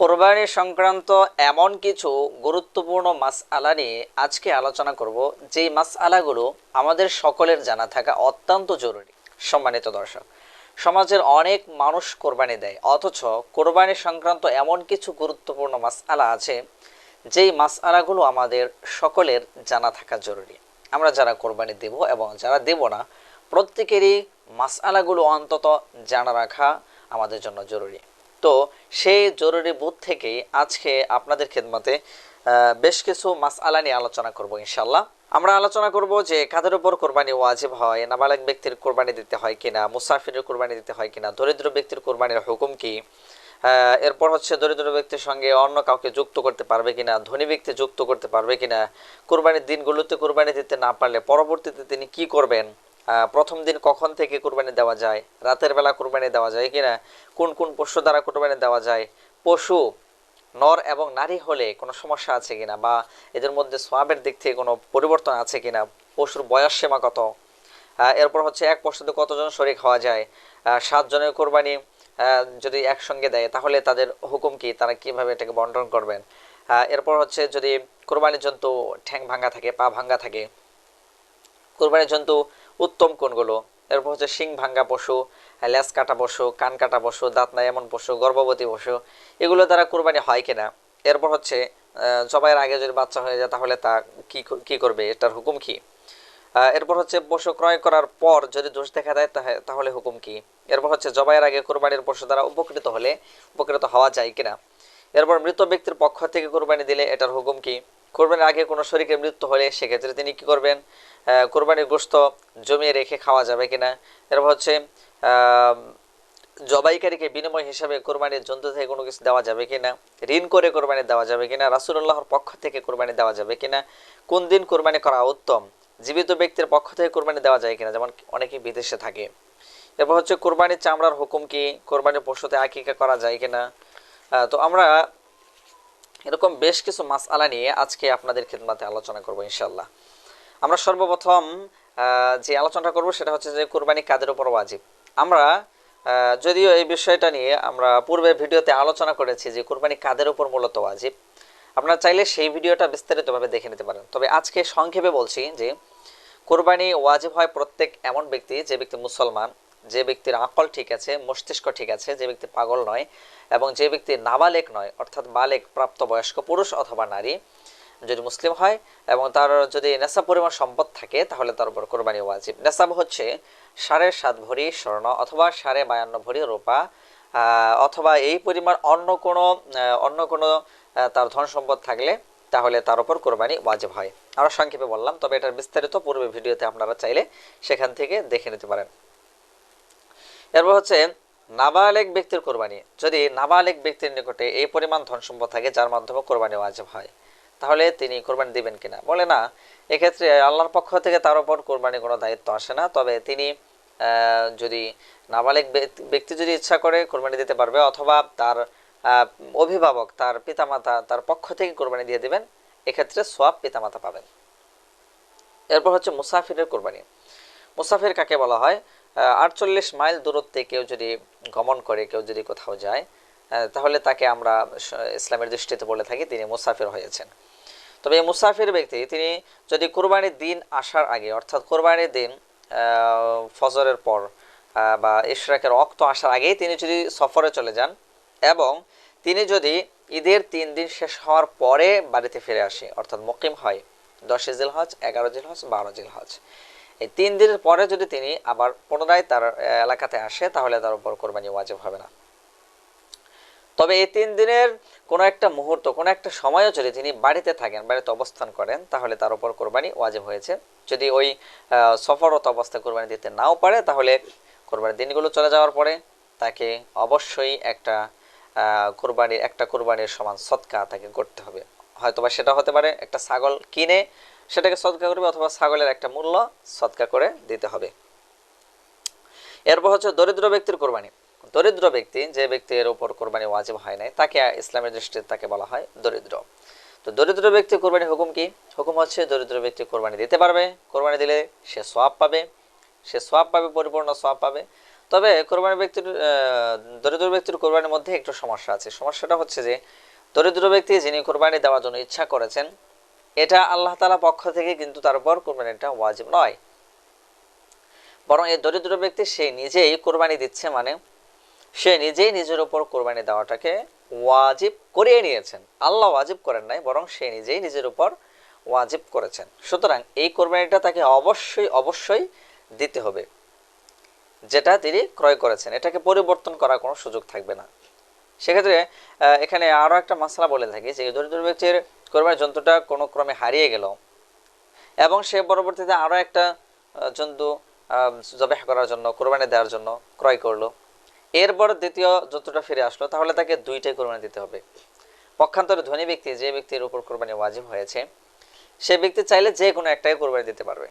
কোরবানি সংক্রান্ত এমন কিছু গুরুত্বপূর্ণ মাস আলা নিয়ে আজকে আলোচনা করব। যেই মাস আলাগুলো আমাদের সকলের জানা থাকা অত্যন্ত জরুরি। সম্মানিত দর্শক, সমাজের অনেক মানুষ কোরবানি দেয়, অথচ কোরবানি সংক্রান্ত এমন কিছু গুরুত্বপূর্ণ মাস আলা আছে, যেই মাস আলাগুলো আমাদের সকলের জানা থাকা জরুরি। আমরা যারা কোরবানি দেব এবং যারা দেব না, প্রত্যেকেরই মাস আলাগুলো অন্তত জানা রাখা আমাদের জন্য জরুরি। তো সেই জরুরি বুথ থেকেই আজকে আপনাদের খেদমতে বেশ কিছু মাস আলা নিয়ে আলোচনা করব ইনশাল্লাহ আমরা আলোচনা করব যে কাদের উপর কোরবানি ওয়াজিব হয়, নাবালক ব্যক্তির কোরবানি দিতে হয় কিনা, মুসাফিরের কোরবানি দিতে হয় কিনা, দরিদ্র ব্যক্তির কোরবানির হুকুম কি এরপর হচ্ছে দরিদ্র ব্যক্তির সঙ্গে অন্য কাউকে যুক্ত করতে পারবে কিনা, ধনী ব্যক্তি যুক্ত করতে পারবে কিনা, কোরবানির দিনগুলোতে কোরবানি দিতে না পারলে পরবর্তীতে তিনি কি করবেন প্রথম দিন কখন থেকে কোরবানি দেওয়া যায়? রাতের বেলা কোরবানি দেওয়া যায় কিনা? কোন কোন পশু দ্বারা কোরবানি দেওয়া যায়? পশু, নর এবং নারী হলে কোনো সমস্যা আছে কিনা? বা এদের মধ্যে সোয়াবের দিক থেকে কোনো পরিবর্তন আছে কিনা? পশুর বয়স সীমা কত? এরপর হচ্ছে এক পশুতে কতজন শরিক হওয়া যায়? সাতজনের কোরবানি যদি একসঙ্গে দেয়, তাহলে তাদের হুকুম কি? তারা কীভাবে এটাকে বন্টন করবেন? এরপর হচ্ছে যদি কোরবানির জন্তু ঠ্যাং ভাঙ্গা থাকে, পা ভাঙ্গা থাকে, কোরবানির জন্তু উত্তম কোনগুলো এরপর হচ্ছে শিং ভাঙ্গা পশু, লেজ কাটা পশু, কান কাটা পশু, দাঁত নাই এমন পশু, গর্ভবতী পশু, এগুলো দ্বারা কোরবানি হয় কিনা? এরপর হচ্ছে জবাইয়ের আগে যদি বাচ্চা হয়ে যায় তাহলে তা কি ক- করবে? এটার হুকুম কি? এরপর হচ্ছে পশু ক্রয় করার পর যদি দোষ দেখা দেয় তাহে- তাহলে হুকুম কি? এরপর হচ্ছে জবাইয়ের আগে কোরবানির পশু দ্বারা উপকৃত হলে উপকৃত হওয়া যায় কিনা? এরপর মৃত ব্যক্তির পক্ষ থেকে কোরবানি দিলে এটার হুকুম কি? কোরবানির আগে কোনো শরীরের মৃত্যু হলে সেক্ষেত্রে তিনি কি করবেন? কোরবানির গোস্ত জমিয়ে রেখে খাওয়া যাবে কিনা? এরপর হচ্ছে জবাইকারীকে বিনিময় হিসাবে কোরবানির জন্তু থেকে কোনো কিছু দেওয়া যাবে কিনা? ঋণ করে কোরবানি দেওয়া যাবে কিনা? রাসুল্লাহর পক্ষ থেকে কোরবানি দেওয়া যাবে কিনা? কোন দিন কোরবানি করা উত্তম? জীবিত ব্যক্তির পক্ষ থেকে কোরবানি দেওয়া যায় কিনা? যেমন অনেকে বিদেশে থাকে। এরপর হচ্ছে, কোরবানির চামড়ার হুকুম কি? কোরবানির পশুতে আকিকা করা যায় কিনা? তো আমরা এরকম বেশ কিছু মাস আলা নিয়ে আজকে আপনাদের খেদমাতে আলোচনা করব ইনশাল্লাহ আমরা সর্বপ্রথম যে আলোচনাটা করব সেটা হচ্ছে যে কোরবানি কাদের উপর ওয়াজিব। আমরা যদিও এই বিষয়টা নিয়ে আমরা পূর্বের ভিডিওতে আলোচনা করেছি যে কোরবানি কাদের উপর মূলত ওয়াজিব। আপনারা চাইলে সেই ভিডিওটা বিস্তারিতভাবে দেখে নিতে পারেন। তবে আজকে সংক্ষেপে বলছি যে কোরবানি ওয়াজিব হয় প্রত্যেক এমন ব্যক্তি যে ব্যক্তি মুসলমান। যে ব্যক্তির আকল ঠিক আছে, মস্তিষ্ক ঠিক আছে, যে ব্যক্তি পাগল নয় এবং যে ব্যক্তি নাবালেক নয়, অর্থাৎ বালেক, প্রাপ্তবয়স্ক পুরুষ অথবা নারী, যদি মুসলিম হয় এবং তার যদি নেশা পরিমাণ সম্পদ থাকে, তাহলে তার উপর কোরবানি ওয়াজিব। নেশাব হচ্ছে সাড়ে সাত ভরি স্বর্ণ অথবা সাড়ে বায়ান্ন ভরি রূপা অথবা এই পরিমাণ অন্য কোনো অন্য কোনো তার ধন সম্পদ থাকলে তাহলে তার উপর কোরবানি ওয়াজিব হয়। আরও সংক্ষেপে বললাম, তবে এটার বিস্তারিত পূর্বে ভিডিওতে আপনারা চাইলে সেখান থেকে দেখে নিতে পারেন। এরপর হচ্ছে নাবালেক ব্যক্তির কোরবানি। যদি নাবালেক ব্যক্তির নিকটে এই পরিমাণ ধন সম্পদ থাকে, যার মাধ্যমে কোরবানি ওয়াজিব হয়, তাহলে তিনি কোরবানি দিবেন কিনা? বলে না, এক্ষেত্রে আল্লাহর পক্ষ থেকে তার উপর কোরবানি কোনো দায়িত্ব আসে না। তবে তিনি যদি নাবালেক ব্যক্তি- যদি ইচ্ছা করে কোরবানি দিতে পারবে, অথবা তার অভিভাবক, তার পিতামাতা, তার পক্ষ থেকে কোরবানি দিয়ে দিবেন, এক্ষেত্রে সোয়াব পিতামাতা পাবেন। এরপর হচ্ছে মুসাফিরের কোরবানি। মুসাফির কাকে বলা হয়? আটচল্লিশ মাইল দূরত্বে কেউ যদি গমন করে, কেউ যদি কোথাও যায় তাহলে তাকে আমরা ইসলামের দৃষ্টিতে বলে থাকি তিনি মুসাফির হয়েছেন। তবে এই মুসাফির ব্যক্তি, তিনি যদি কোরবানির দিন আসার আগে, অর্থাৎ কোরবানির দিন ফজরের পর বা ইশরাকের রক্ত আসার আগেই তিনি যদি সফরে চলে যান এবং তিনি যদি ঈদের তিন দিন শেষ হওয়ার পরে বাড়িতে ফিরে আসে, অর্থাৎ মকিম হয় দশে জিল হজ এগারো জিল হজ বারো জিল হজ এই তিন দিনের পরে যদি তিনি আবার পুনরায় তার এলাকাতে আসে তাহলে তার উপর কোরবানি ওয়াজিব হবে না। তবে এই তিন দিনের কোনো একটা মুহূর্ত কোনো একটা সময়ও যদি তিনি বাড়িতে থাকেন বাড়িতে অবস্থান করেন তাহলে তার উপর কোরবানি ওয়াজিব হয়েছে। যদি ওই আহ, সফররত অবস্থায় কোরবানি দিতে নাও পারে তাহলে কোরবানির দিনগুলো চলে যাওয়ার পরে তাকে অবশ্যই একটা কোরবানির একটা কোরবানির সমান সৎকা তাকে করতে হবে। হয়তোবা সেটা হতে পারে একটা ছাগল কিনে সেটাকে সৎকা করবে অথবা ছাগলের একটা মূল্য সৎকা করে দিতে হবে। এরপর হচ্ছে দরিদ্র ব্যক্তির কোরবানি। দরিদ্র ব্যক্তি, যে ব্যক্তির উপর কোরবানি ওয়াজিব হয় নাই, তাকে ইসলামের দৃষ্টিতে তাকে বলা হয় দরিদ্র। তো দরিদ্র ব্যক্তি কোরবানি হুকুম কি? হুকুম হচ্ছে দরিদ্র ব্যক্তি কোরবানি দিতে পারবে। কোরবানি দিলে সে সোয়াব পাবে। সে সোয়াব পাবে, পরিপূর্ণ সোয়াব পাবে। তবে কোরবানি ব্যক্তির দরিদ্র ব্যক্তির কোরবানির মধ্যে একটু সমস্যা আছে। সমস্যাটা হচ্ছে যে, দরিদ্র ব্যক্তি যিনি কোরবানি দেওয়ার জন্য ইচ্ছা করেছেন এটা আল্লাহ তালা পক্ষ থেকে কিন্তু তার উপর কোরবানিটা ওয়াজিব নয়। বরং এই দরিদ্র ব্যক্তি সে নিজেই কোরবানি দিচ্ছে মানে সে নিজেই নিজের উপর কোরবানি দেওয়াটাকে ওয়াজিব করিয়ে নিয়েছেন। আল্লাহ ওয়াজিব করেন নাই, বরং সে নিজেই নিজের উপর ওয়াজিব করেছেন। সুতরাং এই কোরবানিটা তাকে অবশ্যই অবশ্যই দিতে হবে, যেটা তিনি ক্রয় করেছেন। এটাকে পরিবর্তন করার কোনো সুযোগ থাকবে না। সেক্ষেত্রে এখানে আরও একটা মশলা বলে থাকি যে দরিদ্র ব্যক্তির কোরবানির জন্তুটা কোনো ক্রমে হারিয়ে গেল এবং সে পরবর্তীতে আরও একটা জন্তু জবাহ করার জন্য, কোরবানি দেওয়ার জন্য ক্রয় করল। এরপর দ্বিতীয় জন্তুটা ফিরে আসলো, তাহলে তাকে দুইটাই কোরবানি দিতে হবে। পক্ষান্তরে ধনী ব্যক্তি যে ব্যক্তির উপর কোরবানি ওয়াজিব হয়েছে, সে ব্যক্তি চাইলে যে কোনো একটাই কোরবানি দিতে পারবে।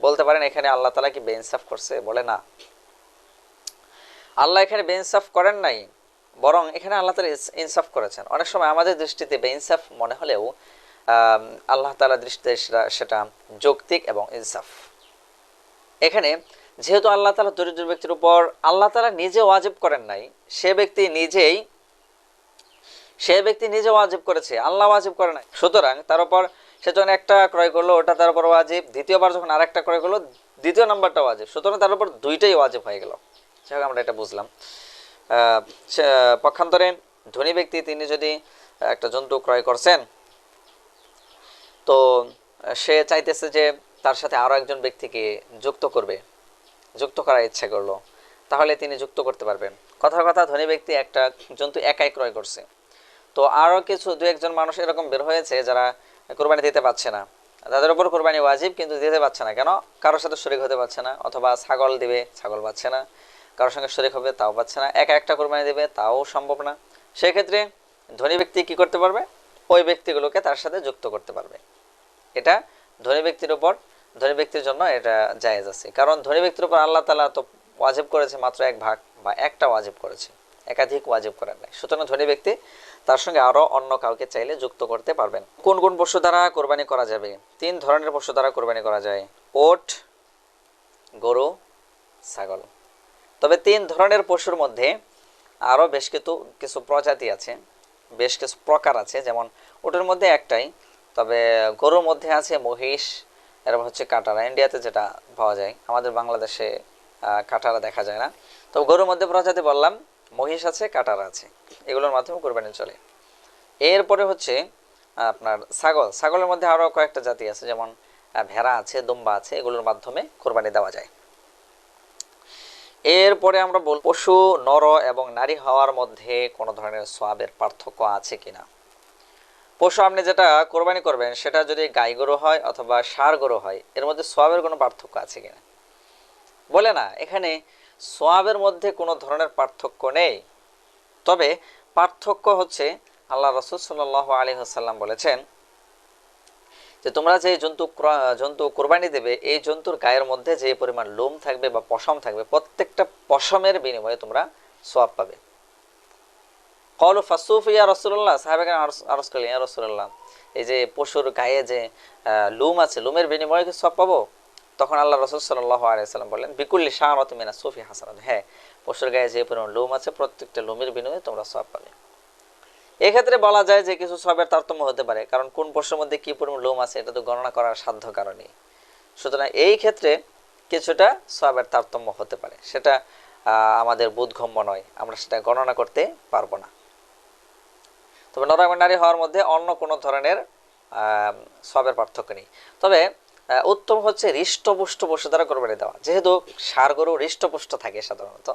বলতে পারেন, এখানে আল্লাহ তালা কি বেইনসাফ করছে? বলে না। আল্লাহ এখানে বেইনসাফ করেন নাই। বরং এখানে আল্লাহ তালা ইনসাফ করেছেন। অনেক সময় আমাদের দৃষ্টিতে বে ইনসাফ মনে হলেও আল্লাহ তালা দৃষ্টিতে সেটা সেটা যৌক্তিক এবং ইনসাফ। এখানে যেহেতু আল্লাহ তালা দরিদ্র ব্যক্তির উপর আল্লাহ তালা নিজে ওয়াজিব করেন নাই, সে ব্যক্তি নিজেই, সে ব্যক্তি নিজে ওয়াজিব করেছে, আল্লাহ ওয়াজিব করে নাই। সুতরাং তার উপর সে যখন একটা ক্রয় করল, ওটা তার উপর ওয়াজিব, দ্বিতীয়বার যখন আরেকটা ক্রয় করল, দ্বিতীয় নাম্বারটা ওয়াজিব। সুতরাং তার উপর দুইটাই ওয়াজিব হয়ে গেল। যাই আমরা এটা বুঝলাম। পক্ষান্তরে ধনী ব্যক্তি তিনি যদি একটা জন্তু ক্রয় করছেন, তো সে চাইতেছে যে তার সাথে আরও একজন ব্যক্তিকে যুক্ত করবে, যুক্ত করার ইচ্ছা করল, তাহলে তিনি যুক্ত করতে পারবেন। কথার কথা, ধনী ব্যক্তি একটা জন্তু একাই ক্রয় করছে। তো আরও কিছু, দু একজন মানুষ এরকম বের হয়েছে যারা কোরবানি দিতে পারছে না। তাদের উপর কোরবানি ওয়াজিব, কিন্তু দিতে পারছে না। কেন? কারোর সাথে শরিক হতে পারছে না, অথবা ছাগল দিবে, ছাগল পাচ্ছে না। কারোর সঙ্গে শরিক হবে, তাও পাচ্ছে না। একা একটা কোরবানি দেবে, তাও সম্ভব না। সেক্ষেত্রে ধনী ব্যক্তি কি করতে পারবে? ওই ব্যক্তিগুলোকে তার সাথে যুক্ত করতে পারবে। এটা ধনী ব্যক্তির উপর, ধনী ব্যক্তির জন্য এটা জায়েজ আছে। কারণ ধনী ব্যক্তির উপর আল্লাহ তালা তো ওয়াজিব করেছে মাত্র এক ভাগ বা একটা ওয়াজিব করেছে। একাধিক ওয়াজিব করেন নাই। সুতরাং ধনী ব্যক্তি তার সঙ্গে আরও অন্য কাউকে চাইলে যুক্ত করতে পারবেন। কোন কোন পশু দ্বারা কোরবানি করা যাবে? তিন ধরনের পশু দ্বারা কোরবানি করা যায়। ওট, গরু, ছাগল। তবে তিন ধরনের পশুর মধ্যে আরও বেশ কিছু কিছু প্রজাতি আছে, বেশ কিছু প্রকার আছে, যেমন ওটার মধ্যে একটাই, তবে গরুর মধ্যে আছে মহিষ, এরপর হচ্ছে কাটারা। ইন্ডিয়াতে যেটা পাওয়া যায়, আমাদের বাংলাদেশে কাটারা দেখা যায় না। তো গরুর মধ্যে প্রজাতি বললাম, মহিষ আছে, কাটারা আছে, এগুলোর মাধ্যমে কোরবানি চলে। এরপরে হচ্ছে আপনার ছাগল। ছাগলের মধ্যে আরও কয়েকটা জাতি আছে, যেমন ভেড়া আছে, দুম্বা আছে, এগুলোর মাধ্যমে কোরবানি দেওয়া যায়। এরপরে আমরা বল পশু, নর এবং নারী হওয়ার মধ্যে কোনো ধরনের সোয়াবের পার্থক্য আছে কিনা? পশু আপনি যেটা কোরবানি করবেন, সেটা যদি গাই গরু হয় অথবা সার গরু হয়, এর মধ্যে সোয়াবের কোনো পার্থক্য আছে কিনা? বলে না, এখানে সোয়াবের মধ্যে কোনো ধরনের পার্থক্য নেই। তবে পার্থক্য হচ্ছে, আল্লাহ রসুল সাল্লাহ আলী হাসাল্লাম বলেছেন যে তোমরা যে জন্তু জন্তু কোরবানি দেবে, এই জন্তুর গায়ের মধ্যে যে পরিমাণ লোম থাকবে বা পশম থাকবে, প্রত্যেকটা পশমের বিনিময়ে তোমরা সোয়াব পাবে। কলু ফাসুফ ইয়া রসুল্লাহ সাহেবের আরস করলেন, ইয়া রসুল্লাহ এই যে পশুর গায়ে যে লোম আছে, লোমের বিনিময়ে কি সব পাবো? তখন আল্লাহ রসুল সাল্লাহ আলাইসাল্লাম বললেন, বিকুল্লি শাহরত মিনা সুফি হাসান হ্যাঁ পশুর গায়ে যে পরিমাণ লোম আছে, প্রত্যেকটা লোমের বিনিময়ে তোমরা সব পাবে। এক্ষেত্রে বলা যায় যে কিছু সবের তারতম্য হতে পারে, কারণ কোন পশুর মধ্যে কি পরিমাণ লোম আছে এটা তো গণনা করার সাধ্য কারণে সুতরাং এই ক্ষেত্রে কিছুটা সবের তারতম্য হতে পারে, সেটা আমাদের বোধগম্য নয়, আমরা সেটা গণনা করতে পারব না। তবে নর এবং নারী হওয়ার মধ্যে অন্য কোনো ধরনের সবের পার্থক্য নেই। তবে উত্তম হচ্ছে হৃষ্টপুষ্ট পশু দ্বারা কোরবানি দেওয়া। যেহেতু সার গরু হৃষ্টপুষ্ট থাকে সাধারণত,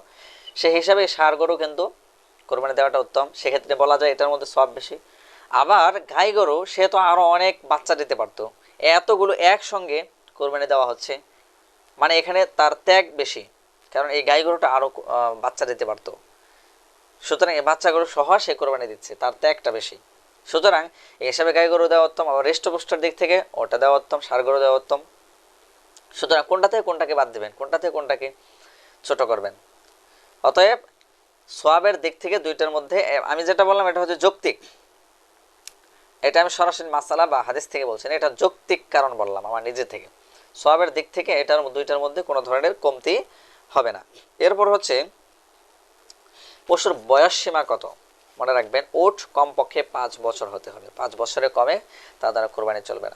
সেই হিসাবে সার গরু কিন্তু কোরবানি দেওয়াটা উত্তম। সেক্ষেত্রে বলা যায় এটার মধ্যে সব বেশি। আবার গাই গরু সে তো আরও অনেক বাচ্চা দিতে পারতো। এতগুলো একসঙ্গে কোরবানি দেওয়া হচ্ছে। মানে এখানে তার ত্যাগ বেশি। কারণ এই গাই গরুটা আরও আহ, বাচ্চা দিতে পারতো। সুতরাং এই বাচ্চাগুলো সহ সে কোরবানি দিচ্ছে তার ত্যাগটা বেশি। সুতরাং এই হিসাবে গাই গরু দেওয়া উত্তম আবার হৃষ্টপুষ্টর দিক থেকে ওটা দেওয়া উত্তম সার গরু দেওয়া উত্তম। সুতরাং কোনটা থেকে কোনটাকে বাদ দেবেন কোনটা থেকে কোনটাকে ছোট করবেন। অতএব সোয়াবের দিক থেকে দুইটার মধ্যে আমি যেটা বললাম এটা হচ্ছে যৌক্তিক। এটা আমি সরাসরি মাসালা বা হাদিস থেকে বলছি না, এটা যৌক্তিক কারণ বললাম আমার নিজে থেকে। সোয়াবের দিক থেকে এটার দুইটার মধ্যে কোনো ধরনের কমতি হবে না। এরপর হচ্ছে, পশুর বয়স সীমা কত? মনে রাখবেন, ওট কমপক্ষে পাঁচ বছর হতে হবে। পাঁচ বছরে কমে তা দ্বারা কোরবানি চলবে না।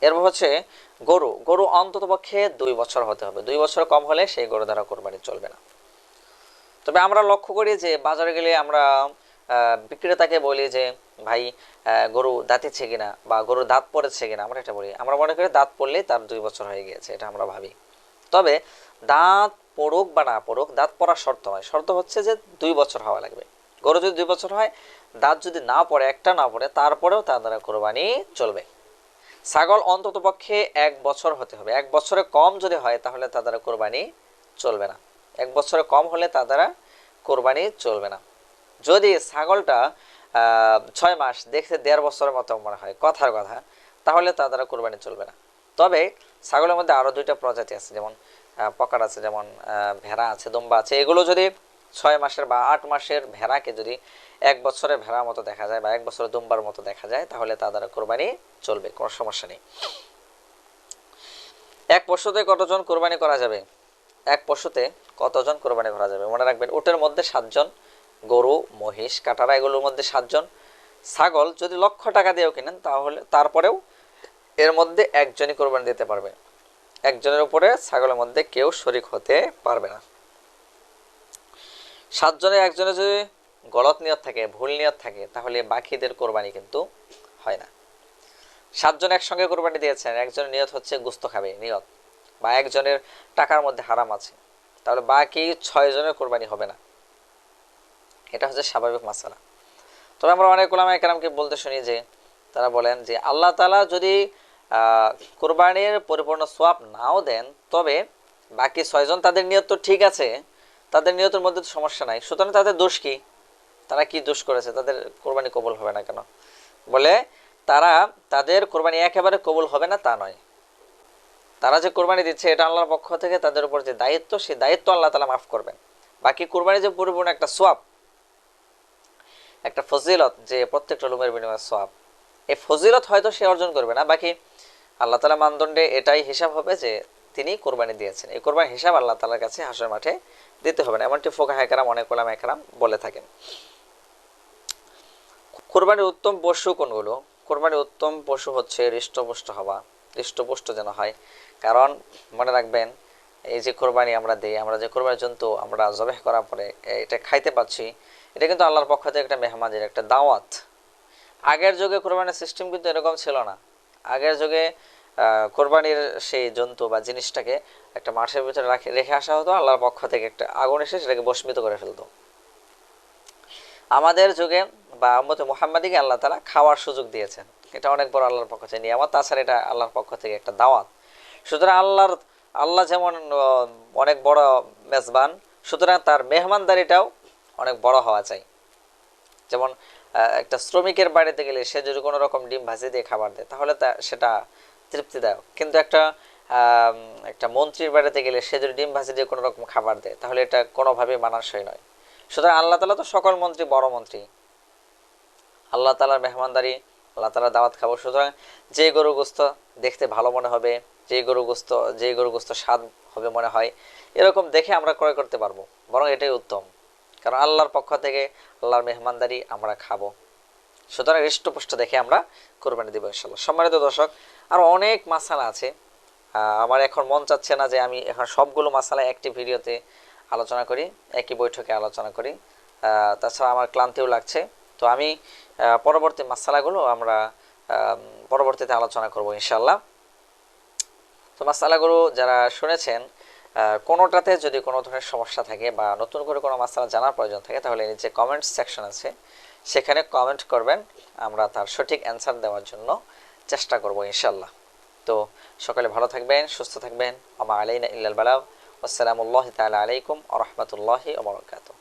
এরপর হচ্ছে, গরু। গরু অন্তত পক্ষে দুই বছর হতে হবে। দুই বছর কম হলে সেই গরু দ্বারা কোরবানি চলবে না। তবে আমরা লক্ষ্য করি যে বাজারে গেলে আমরা বিক্রেতাকে বলি যে, ভাই গরু দাঁতিছে কিনা বা গরু দাঁত পড়েছে কিনা? আমরা এটা বলি। আমরা মনে করি দাঁত পড়লেই তার দুই বছর হয়ে গিয়েছে, এটা আমরা ভাবি। তবে দাঁত পড়ুক বা না পড়ুক, দাঁত পড়ার শর্ত নয়। শর্ত হচ্ছে যে দুই বছর হওয়া লাগবে। গরু যদি দুই বছর হয়, দাঁত যদি না পড়ে, একটা না পড়ে, তারপরেও তার দ্বারা কোরবানি চলবে। ছাগল অন্তত পক্ষে এক বছর হতে হবে। এক বছরে কম যদি হয়, তাহলে তার দ্বারা কোরবানি চলবে না। এক বছরে কম হলে তা দ্বারা কোরবানি চলবে না। যদি ছাগলটা ছয় মাস, দেখতে দেড় বছরের মতো মনে হয়, কথার কথা, তাহলে তা দ্বারা কোরবানি চলবে না। তবে ছাগলের মধ্যে আরও দুইটা প্রজাতি আছে, যেমন পকার আছে, যেমন ভেড়া আছে, দম্বা আছে। এগুলো যদি ছয় মাসের বা আট মাসের ভেড়াকে যদি এক বছরের ভেড়ার মতো দেখা যায় বা এক বছরের দুম্বার মতো দেখা যায়, তাহলে তা দ্বারা কোরবানি চলবে, কোনো সমস্যা নেই। এক পশুতে কতজন কোরবানি করা যাবে? এক পশুতে কতজন কোরবানি করা যাবে? মনে রাখবেন ওটের মধ্যে সাতজন, গরু, মহিষ কাটারা এগুলোর মধ্যে সাতজন, ছাগল যদি লক্ষ টাকা দিয়েও কিনেন, তাহলে তারপরেও এর মধ্যে একজনই কোরবানি দিতে পারবে। একজনের উপরে ছাগলের মধ্যে কেউ শরিক হতে পারবে না। সাতজনের একজনের যদি গলত নিয়ত থাকে, ভুল নিয়ত থাকে, তাহলে বাকিদের কোরবানি কিন্তু হয় না। সাতজন একসঙ্গে কোরবানি দিয়েছেন, একজনের নিয়ত হচ্ছে, গুস্ত খাবে, নিয়ত। বা একজনের টাকার মধ্যে হারাম আছে, তাহলে বাকি ছয় জনের কোরবানি হবে না। এটা হচ্ছে স্বাভাবিক মাসালা। তবে আমরা অনেক ওলামা একরামকে বলতে শুনি যে, তারা বলেন যে, আল্লাহ তালা যদি কোরবানির পরিপূর্ণ সোয়াব নাও দেন, তবে বাকি ছয়জন তাদের নিয়ত তো ঠিক আছে, তাদের নিয়তের মধ্যে তো সমস্যা নাই। সুতরাং তাদের দোষ কি? তারা কি দোষ করেছে? তাদের কোরবানি কবুল হবে না কেন? বলে, তারা তাদের কোরবানি একেবারে কবুল হবে না তা নয়। তারা যে কোরবানি দিচ্ছে, এটা আল্লাহর পক্ষ থেকে তাদের উপর যে দায়িত্ব, সেই দায়িত্ব আল্লাহ তালা মাফ করবেন। বাকি কোরবানি যে পরিপূর্ণ একটা সোয়াব, একটা ফজিলত, যে প্রত্যেকটা লুমের বিনিময়ে সোয়াব, এই ফজিলত হয়তো সে অর্জন করবে না। বাকি আল্লাহ তালা মানদণ্ডে এটাই হিসাব হবে যে তিনি কোরবানি দিয়েছেন। এই কোরবানির হিসাব আল্লাহ তালার কাছে হাসর মাঠে দিতে হবে না। এমনটি ফোকা হেকারাম অনেক ওলাম একরাম বলে থাকেন। কোরবানির উত্তম পশু কোনগুলো? কোরবানির উত্তম পশু হচ্ছে হৃষ্টপুষ্ট হওয়া। হৃষ্টপুষ্ট যেন হয়। কারণ মনে রাখবেন, এই যে কোরবানি আমরা দিই, আমরা যে কোরবানির জন্তু আমরা জবেহ করার পরে এটা খাইতে পাচ্ছি এটা কিন্তু আল্লাহর পক্ষ থেকে একটা মেহমানের একটা দাওয়াত। আগের যুগে কোরবানির সিস্টেম কিন্তু এরকম ছিল না। আগের যুগে কোরবানির সেই জন্তু বা জিনিসটাকে একটা মাঠের ভিতরে রাখে, রেখে আসা হতো, আল্লাহর পক্ষ থেকে একটা আগুন এসে সেটাকে বস্মিত করে ফেলতো। আমাদের যুগে বা আহমদ মোহাম্মদীকে আল্লাহ তালা খাওয়ার সুযোগ দিয়েছেন। এটা অনেক বড় আল্লাহর পক্ষ থেকে নিয়ামত, তাছাড়া এটা আল্লাহর পক্ষ থেকে একটা দাওয়াত। সুতরাং আল্লাহর, আল্লাহ যেমন অনেক বড় মেজবান, সুতরাং তার মেহমানদারিটাও অনেক বড় হওয়া চাই। যেমন একটা শ্রমিকের বাড়িতে গেলে সে যদি কোনো রকম ডিম ভাজি দিয়ে খাবার দেয়, তাহলে তা, সেটা তৃপ্তিদায়ক। কিন্তু একটা একটা মন্ত্রীর বাড়িতে গেলে সে যদি ডিম ভাজি দিয়ে কোনো রকম খাবার দেয়, তাহলে এটা কোনোভাবেই মানানসই নয়। সুতরাং আল্লাহ তালা তো সকল মন্ত্রী বড় মন্ত্রী। আল্লাহ তালার মেহমানদারি, আল্লাহ তালার দাওয়াত খাব। সুতরাং যে গরু গোস্ত দেখতে ভালো মনে হবে যে গরু গোস্ত, যে গরু গোস্ত স্বাদ হবে মনে হয়, এরকম দেখে আমরা ক্রয় করতে পারব। বরং এটাই উত্তম। কারণ আল্লাহর পক্ষ থেকে আল্লাহর মেহমানদারি আমরা খাব। সুতরাং হৃষ্টপুষ্ট দেখে আমরা কোরবানি দিব ইনশাল্লাহ সম্মানিত দর্শক, আর অনেক মাসালা আছে। আমার এখন মন চাচ্ছে না যে আমি এখন সবগুলো মাসালা একটি ভিডিওতে আলোচনা করি, একই বৈঠকে আলোচনা করি। তাছাড়া আমার ক্লান্তিও লাগছে। তো আমি পরবর্তী মাসালাগুলো আমরা পরবর্তীতে আলোচনা করব ইনশাল্লাহ তো মাসালাগুলো যারা শুনেছেন কোনোটাতে যদি কোনো ধরনের সমস্যা থাকে বা নতুন করে কোনো মাসালা জানার প্রয়োজন থাকে, তাহলে নিচে কমেন্ট সেকশন আছে। সেখানে কমেন্ট করবেন, আমরা তার সঠিক অ্যান্সার দেওয়ার জন্য চেষ্টা করব ইনশাল্লাহ তো সকালে ভালো থাকবেন, সুস্থ থাকবেন। আমা আলাইনা ইল্লাল বালাগ। আসসালামুল্লাহ তাআলা আলাইকুম ওয়া রাহমাতুল্লাহি ওয়া বারাকাতুহু।